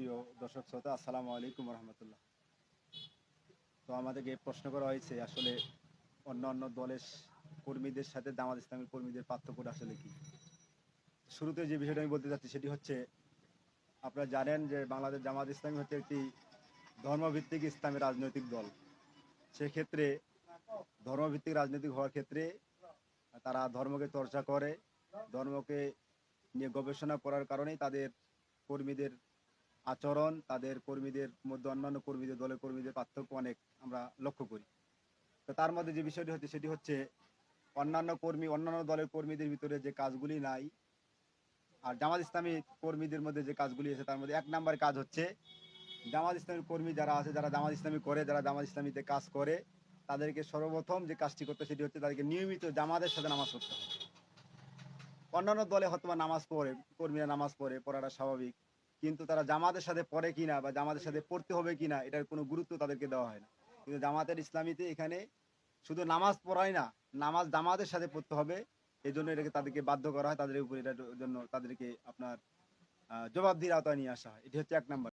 প্রিয় দর্শক শ্রোতা, আসসালামু আলাইকুম রহমতুল্লাহ তো আমাদেরকে প্রশ্ন করা হয়েছে, আসলে অন্য অন্য দলের কর্মীদের সাথে জামাত ইসলামের কর্মীদের পার্থক্যটা আসলে কি? শুরুতে যে বিষয়টা আমি বলতে চাচ্ছি সেটি হচ্ছে, আপনারা জানেন যে বাংলাদেশ জামাত ইসলামী হচ্ছে একটি ধর্মভিত্তিক ইসলামী রাজনৈতিক দল। সেক্ষেত্রে ধর্মভিত্তিক রাজনৈতিক হওয়ার ক্ষেত্রে তারা ধর্মকে চর্চা করে, ধর্মকে নিয়ে গবেষণা করার কারণেই তাদের কর্মীদের আচরণ, তাদের কর্মীদের মধ্যে, অন্যান্য কর্মীদের, দলের কর্মীদের পার্থক্য অনেক আমরা লক্ষ্য করি। তো তার মধ্যে যে বিষয়টি হচ্ছে, সেটি হচ্ছে অন্যান্য কর্মী, অন্যান্য দলের কর্মীদের ভিতরে যে কাজগুলি নাই, আর জামাত ইসলামী কর্মীদের মধ্যে যে কাজগুলি আছে, তার মধ্যে এক নাম্বার কাজ হচ্ছে, জামাত ইসলামী কর্মী যারা আছে, যারা জামাত ইসলামী করে, যারা জামাত ইসলামীতে কাজ করে, তাদেরকে সর্বপ্রথম যে কাজটি করতে সেটি হচ্ছে তাদেরকে নিয়মিত জামাতের সাথে নামাজ পড়তে হবে অন্যান্য দলে হয়তো নামাজ পড়ে, কর্মীরা নামাজ পড়ে, পড়াটা স্বাভাবিক কিন্তু তারা জামাতের সাথে পড়ে কিনা বা জামাতের সাথে পড়তে হবে কিনা এটার কোনো গুরুত্ব তাদেরকে দেওয়া হয় না। কিন্তু জামাতের ইসলামীতে এখানে শুধু নামাজ পড়াই না নামাজ জামাতের সাথে পড়তে হবে এই জন্য এটাকে তাদেরকে বাধ্য করা হয় তাদের উপর এটার জন্য তাদেরকে আপনার আহ, জবাবদিহির আওতায় নিয়ে আসা হয়। এটি হচ্ছে এক নাম্বার।